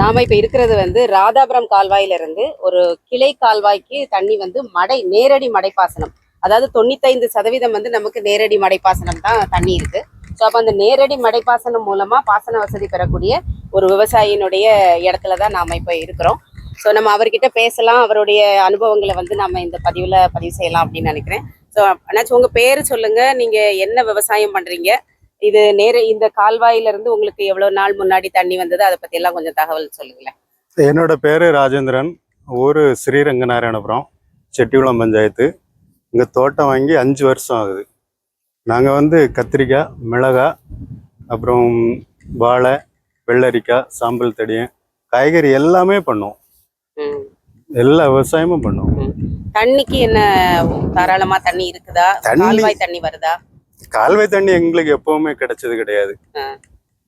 நாம இப்ப இருக்கிறது வந்து ராதாபுரம் கால்வாயில இருந்து ஒரு கிளை கால்வாய்க்கு தண்ணி வந்து மடை நேரடி மடைப்பாசனம். அதாவது தொண்ணூத்தைந்து சதவீதம் வந்து நமக்கு நேரடி மடைப்பாசனம் தான் தண்ணி இருக்கு. ஸோ அப்போ அந்த நேரடி மடைப்பாசனம் மூலமா பாசன வசதி பெறக்கூடிய ஒரு விவசாயினுடைய இடத்துல தான் நாம இப்ப இருக்கிறோம். ஸோ நம்ம அவர்கிட்ட பேசலாம். அவருடைய அனுபவங்களை வந்து நம்ம இந்த பதிவுல பதிவு செய்யலாம் அப்படின்னு நினைக்கிறேன். ஸோ அண்ணாச்சி உங்க பேரு சொல்லுங்க. நீங்க என்ன விவசாயம் பண்றீங்க? இது நேர இந்த கால்வாயில இருந்து உங்களுக்கு எவ்வளவு நாள் முன்னாடி தண்ணி வந்தது? அதை பத்தி எல்லாம் கொஞ்சம் தகவல் சொல்லுங்களேன். என்னோட பேர் ராஜேந்திரன். ஊர் ஸ்ரீரங்கநாராயணபுரம் செட்டிகுளம் பஞ்சாயத்து. இங்கே தோட்டம் வாங்கி அஞ்சு வருஷம் ஆகுது. நாங்கள் வந்து கத்திரிக்காய் மிளகாய் அப்புறம் வாழை வெள்ளரிக்காய் சாம்பல் தடியன் காய்கறி எல்லாமே பண்ணுவோம். எல்லா விவசாயமும் பண்ணுவோம். தண்ணிக்கு என்ன தாராளமா தண்ணி இருக்குதா? தண்ணி வருதா? கால்வாய் தண்ணி எங்களுக்கு எப்பவுமே கிடைச்சது கிடையாது.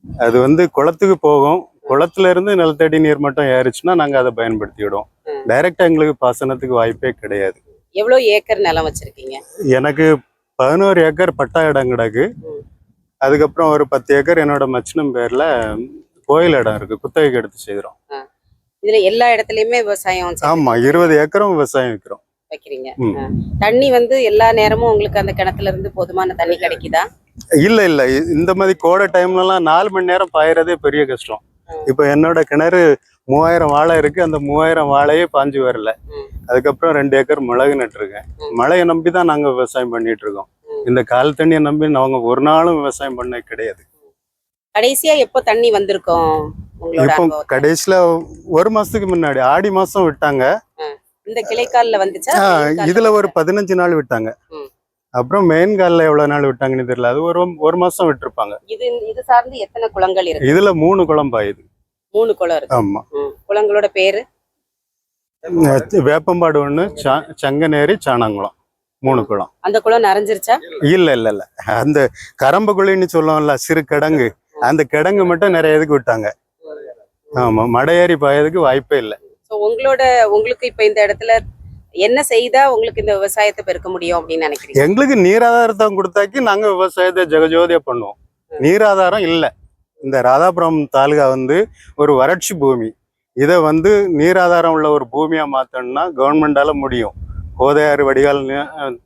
அது வந்து குளத்துக்கு போகும். குளத்துல இருந்து நிலத்தடி நீர் மட்டும் ஏறிச்சுன்னா நாங்கள் அதை பயன்படுத்திவிடுவோம் ம். டைரக்டா எங்களுக்கு பாசனத்துக்கு வாய்ப்பே கிடையாது. எவ்வளவு ஏக்கர் நிலம் வச்சிருக்கீங்க? எனக்கு பதினோரு ஏக்கர் பட்டா இடம் கிடக்கு. அதுக்கப்புறம் ஒரு பத்து ஏக்கர் என்னோட மச்சினம் பேர்ல கோயில் இடம் இருக்கு. குத்தகைக்கு எடுத்து செய்கிறோம் இதுல எல்லா இடத்துலயுமே விவசாயம் ஆமா இருபது ஏக்கரும் விவசாயம் வைக்கிறோம். வைக்கிறீங்க. தண்ணி வந்து எல்லா நேரமும் உங்களுக்கு அந்த கிணத்துல இருந்து போதுமான தண்ணி கிடைக்குதா? இல்ல இல்ல. இந்த மாதிரி கோடை டைம்லலாம் நாலு மணி நேரம் பாயறதே பெரிய கஷ்டம். இப்போ என்னோட கிணறு மூவாயிரம் வாழை இருக்கு. அந்த மூவாயிரம் வாழையே பாஞ்சு வரல. அதுக்கப்புறம் ரெண்டு ஏக்கர் மிளகு நட்டுருக்கேன். மழையை நம்பி தான் நாங்க விவசாயம் பண்ணிட்டு இருக்கோம். இந்த கால் தண்ணியை நம்பி நாங்க ஒரு நாளும் விவசாயம் பண்ண கிடையாது. கடைசியா எப்போ தண்ணி வந்திருக்கும் இப்போ கடைசியில ஒரு மாசத்துக்கு முன்னாடி ஆடி மாசம் விட்டாங்க. இந்த கிளைக்கால்ல வந்துச்சா? இதுல ஒரு? பதினஞ்சு நாள் விட்டாங்க. அப்புறம் மெயின் கால்ல எவ்வளவு நாள் விட்டாங்கன்னு தெரியல. அது ஒரு ஒரு மாசம் விட்டுருப்பாங்க. இது இது சார்ந்து எத்தனை குளங்கள் இருக்கு? இதுல மூணு குளம் பாயுது மூணு குளம் இருக்கு. ஆமா. குளங்களோட பேரு? வேப்பம்பாடு ஒண்ணு சங்கநேரி சாணாங்குளம். மூணு குளம். அந்த குளம் நிறைஞ்சிருச்சா? இல்ல இல்ல இல்ல. அந்த கரம்புக்குழின்னு சொல்லுவோம்ல சிறு கிடங்கு. அந்த கிடங்கு மட்டும் நிறைய இதுக்கு விட்டாங்க. ஆமா மடையேறி பாயதுக்கு வாய்ப்பே இல்லை. ஸோ உங்களோட உங்களுக்கு இப்ப இந்த இடத்துல என்ன செய்தா உங்களுக்கு இந்த விவசாயத்தை பெருக்க முடியும் அப்படின்னு நினைக்கிறீங்க? எங்களுக்கு நீராதாரத்தை கொடுத்தாக்கி நாங்க விவசாயத்தை ஜெகஜோதியா பண்ணுவோம். நீராதாரம் இல்லை. இந்த ராதாபுரம் தாலுகா வந்து ஒரு வறட்சி பூமி. இதை வந்து நீராதாரம் உள்ள ஒரு பூமியா மாத்தணும்னா கவர்மெண்டால முடியும். கோதையாறு வடிகால்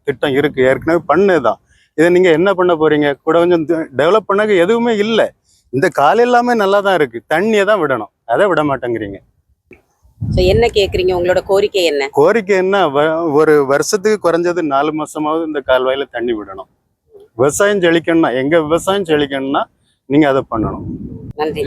திட்டம் இருக்கு. ஏற்கனவே பண்ணுதான் இதை நீங்க என்ன பண்ண போறீங்க? கூட கொஞ்சம் டெவலப் பண்ணக்கு எதுவுமே இல்லை. இந்த கால் எல்லாமே நல்லா தான் இருக்கு. தண்ணியை தான் விடணும். அதை விட மாட்டேங்கிறீங்க. என்ன கேக்குறீங்க? உங்களோட கோரிக்கை என்ன? கோரிக்கை என்ன? வ- ஒரு வருஷத்துக்கு குறைஞ்சது நாலு மாசமாவது இந்த கால்வாயில தண்ணி விடணும். விவசாயம் செழிக்கணும்னா எங்க விவசாயம் செழிக்கணும்னா நீங்க அதை பண்ணணும். நன்றி.